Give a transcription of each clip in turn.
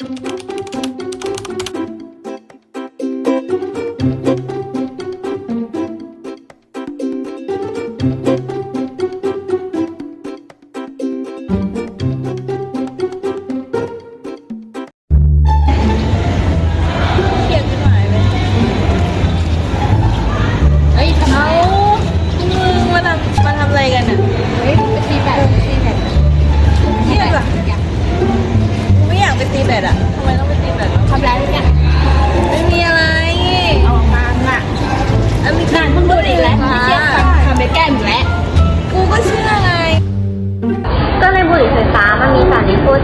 เ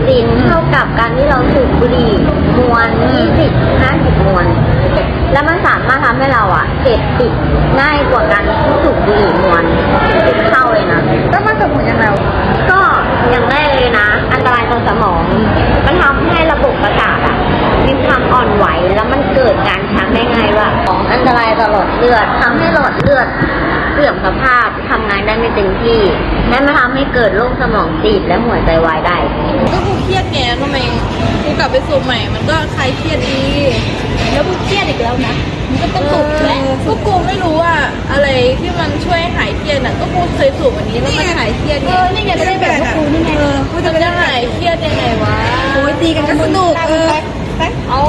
ารนิโคตินเท่ากับการที่เราสูบบุหรี่มวน20 50มวน แล้วมันสามารถทำให้เราอะเสพติดง่ายกว่าการที่สูบบุหรี่มวนสิบเท่าเลยนะแล้วมันส่งผลยังไงวะก็อย่างแรกเลยนะ อันตรายต่อสมอง มันทำให้ระบบประสาทอะมีความอ่อนไหวแล้วมันเกิดการช้ำได้ไงวะของอันตรายต่อหลอดเลือดทำให้หลอดเลือดเสื่อมสภาพทำงานได้ไม่เต็มที่ และมันทำให้เกิดโรคสมองตีบและหัวใจวายได้ ก็กูเครียดไงทำไมกูกลับไปสูบใหม่ มันก็คลายเครียดดี แล้วมึงเครียดอีกแล้วนะมึงก็ต้องสูบแล้วพวกกูไม่รู้ว่าอะไรที่มันช่วยให้หายเครียดอะก็กูเคยสูบอันนี้แล้วมันหายเครียดเอไงอนี่ไงไม่ได้แบบพวกกูนี่ไงกูจะได้หายเครียดยังไงวะโอ้ยตีกันก็สนุกเออไปเอา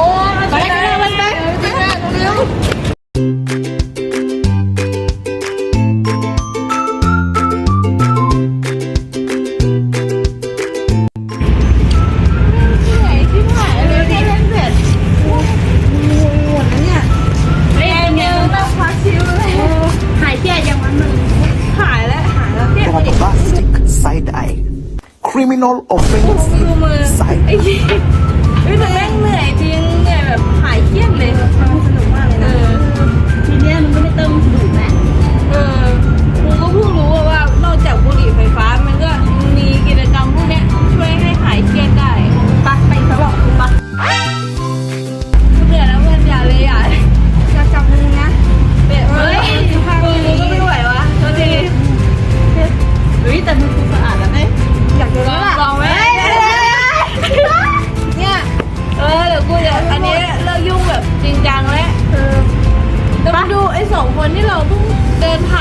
Criminal ดู offensive มือ side อันนี้เลิกยุ่งแบบจริงจังแล้วเออแต่มาดูไอ้สองคนที่เราเพิ่งเดินผ่าน